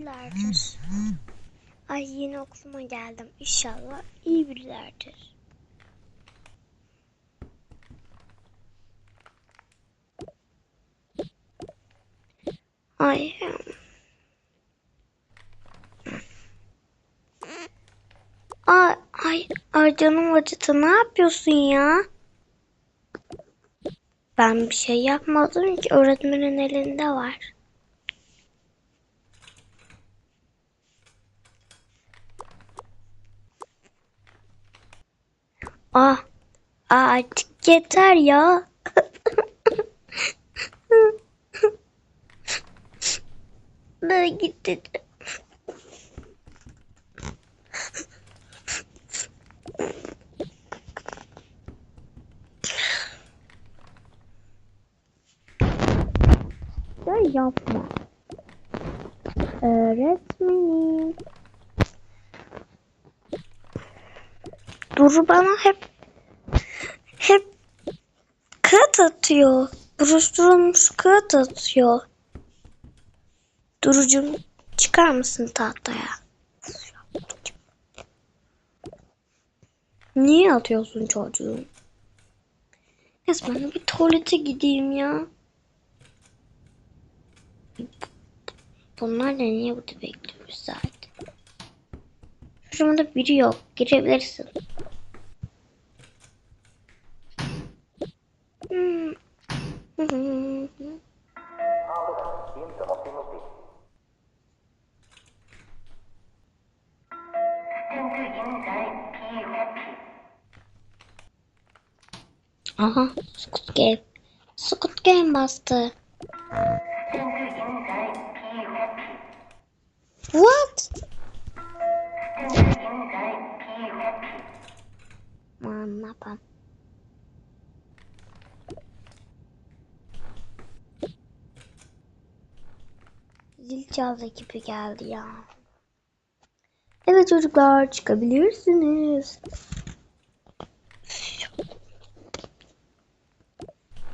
birilerdir. Ay yeni okuluma geldim. İnşallah iyi birilerdir. Ay. Ay, ay, ay canım acıtı ne yapıyorsun ya? Ben bir şey yapmadım ki öğretmenin elinde var. Ah, artık yeter ya. Ben gitti. Ya yapma. Öğretmenim. Duru bana hep hep kağıt atıyor. Buruşturulmuş kağıt atıyor. Durucum çıkar mısın tahtaya? Niye atıyorsun çocuğum? Neyse ben bir tuvalete gideyim ya. Bunlar da niye burada bekliyoruz zaten? Şurada biri yok. Girebilirsin. Aha, Squid Game. Squid Game bastı. What? Aman çaldı ekibi geldi ya. Evet çocuklar çıkabilirsiniz.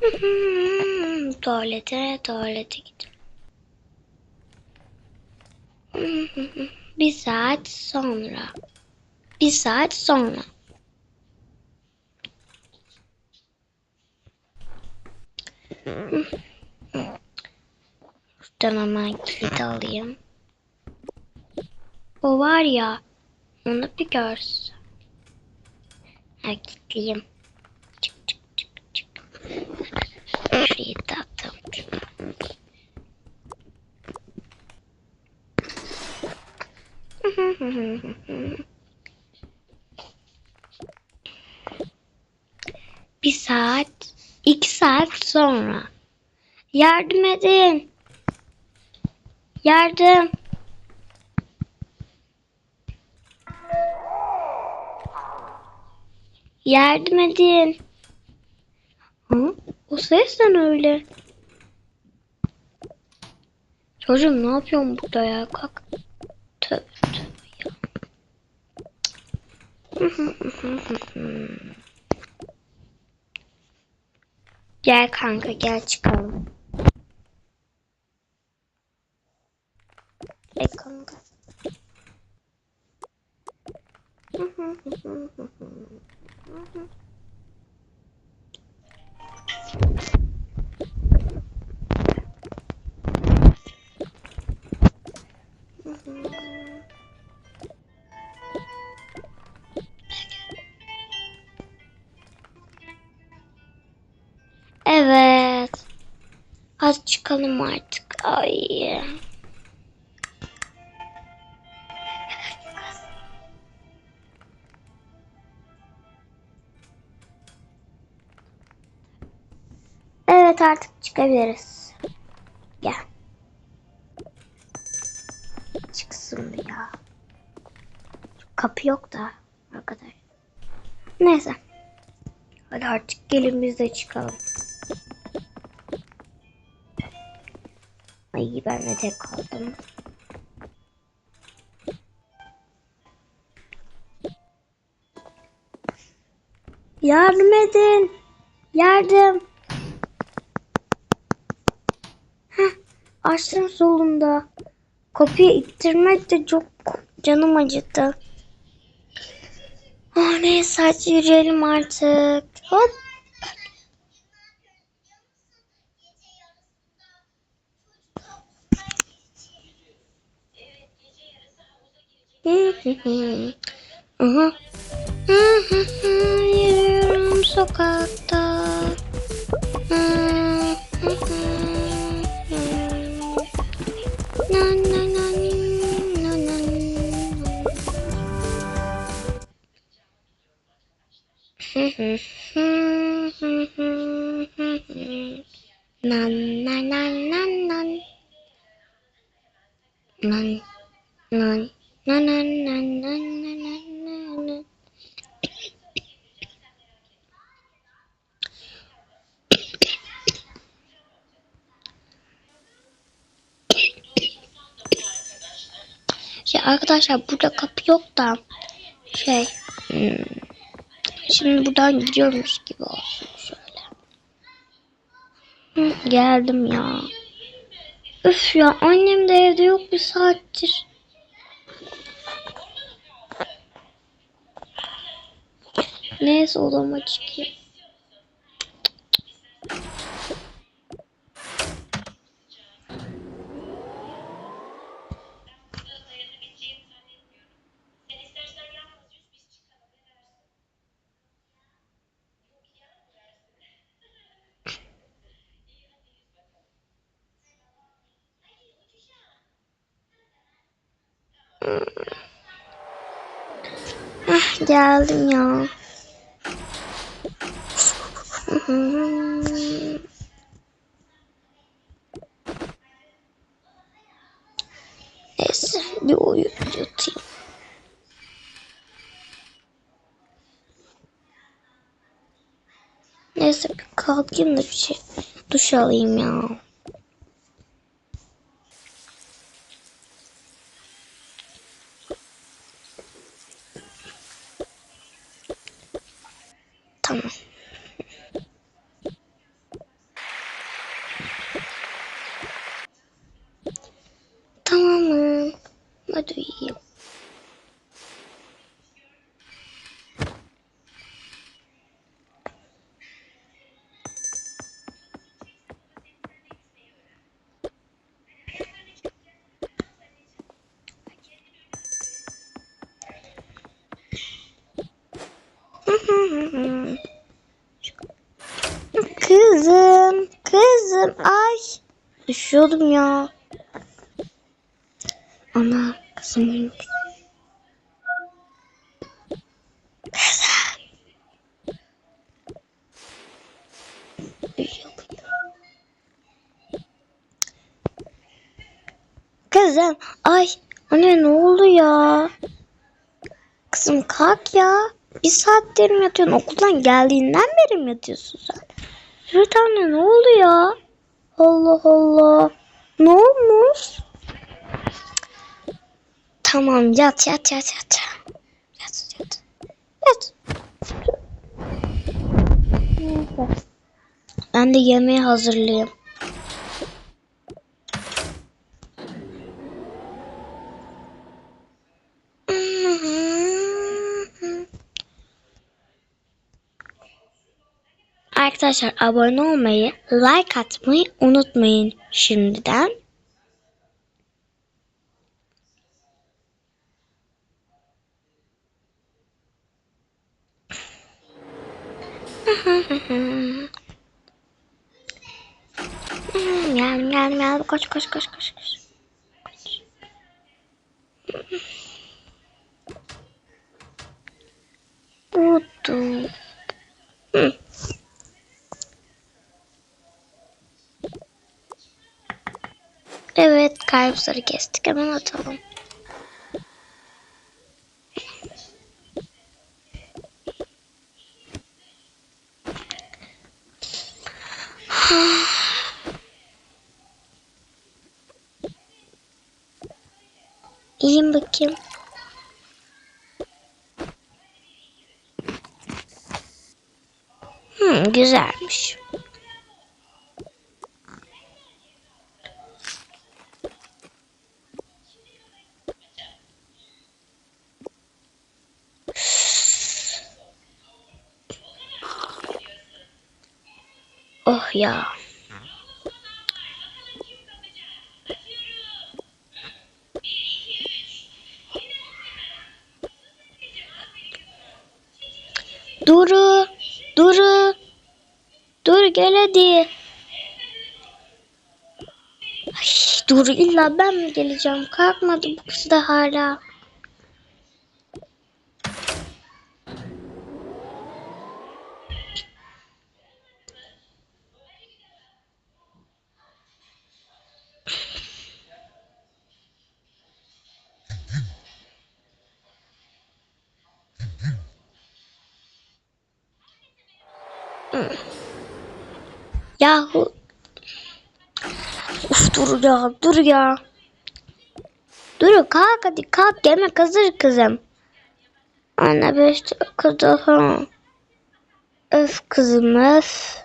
tuvalete tuvalete git. Bir saat sonra. Bir saat sonra. Şuradan hemen kilit alayım. O var ya. Onu bir görsün. Ha kilitleyeyim. Çık çık çık çık. Şurayı da attım. Bir saat, iki saat sonra. Yardım edin. Yardım. Yardım edin. Hı? O ses de öyle? Çocuğum ne yapıyorsun burada ya? Kalk. Tövbe tövbe ya. gel kanka gel çıkalım. Gel kanka. Evet. Hadi çıkalım artık. Ay. Evet artık çıkabiliriz. Gel. Çıksın ya. Kapı yok da arkadaş. Neyse. Hadi artık gelin biz de çıkalım. Ay ben de tek kaldım. Yardım edin. Yardım. Açtım solunda. Kapıyı ittirmek de çok canım acıdı. Oh neyse hadi yürüyelim artık. Hop. Yürüyorum sokakta. Arkadaşlar burada kapı yok da şey hmm, şimdi buradan gidiyormuş gibi olsun şöyle. Hı, geldim ya. Üf ya annem de evde yok bir saattir. Neyse odama çıkayım. Ah geldim ya. Neyse bir oyun yatayım. Neyse kalkayım da bir şey duş alayım ya. Tamam. Tamamım. Hadi uyuyayım. Kızım, kızım, ay. Düşüyordum ya. Ana, uyuyor. Kızım, ay. Anne ne oldu ya? Kızım kalk ya. Bir saattir mi yatıyorsun? Okuldan geldiğinden beri mi yatıyorsun sen? Evet anne ne oldu ya? Allah Allah. Ne olmuş? Tamam yat yat yat yat. Yat yat. Yat. Neyse. Ben de yemeği hazırlayayım. Arkadaşlar abone olmayı, like atmayı unutmayın şimdiden. Geldim geldim geldim koş koş koş koş. koş. Buldum. Evet kalpleri kestik hemen atalım. İyiyim bakayım. Hmm, güzelmiş. Oh ya. Duru. Dur gel hadi. Ay, Duru illa ben mi geleceğim? Kalkmadı bu kız da hala. Yahu. Uf dur ya dur ya. Dur kalk hadi kalk gelme kızır kızım. Anne beş dakika daha. Öf kızım öf.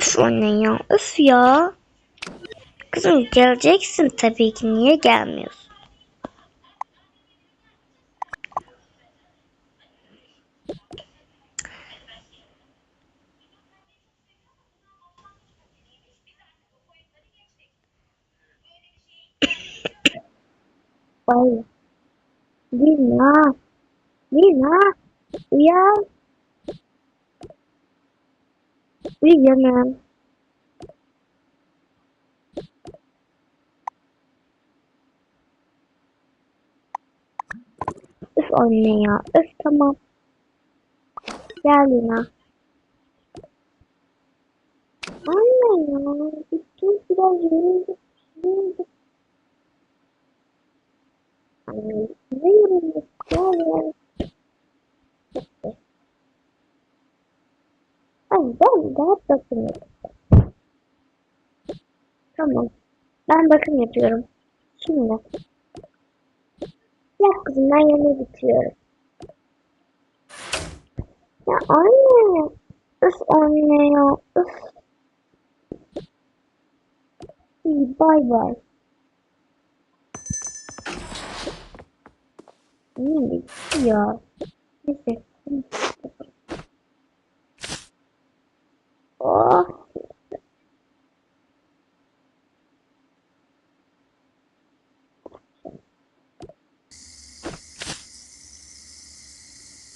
Üf anne ya öf ya. Kızım geleceksin tabii ki niye gelmiyorsun? Ay. Lina. Lina. Uyan. Uyanın. Üf anne ya. Üf tamam. Gel Lina. Anne ya. Dur biraz. Yoruldum. Anne ne yorulduk? Gel gel. Ay ben daha bakım. Tamam. Ben bakım yapıyorum. Şimdi. Ya kızım ben yemeği bitiriyorum. Ya anne. Üf anne ya. Üf. İyi bay bay. Ne bitti ya? Neyse. Oh.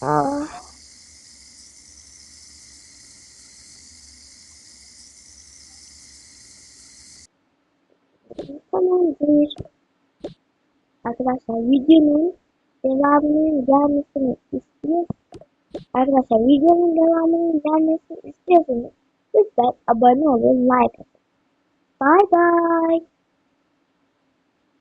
Ah. Tamamdır. Arkadaşlar videonun devamının gelmesini istiyor. Arkadaşlar videonun devamının gelmesini istiyorsanız lütfen abone olun, like atın. Bye bye.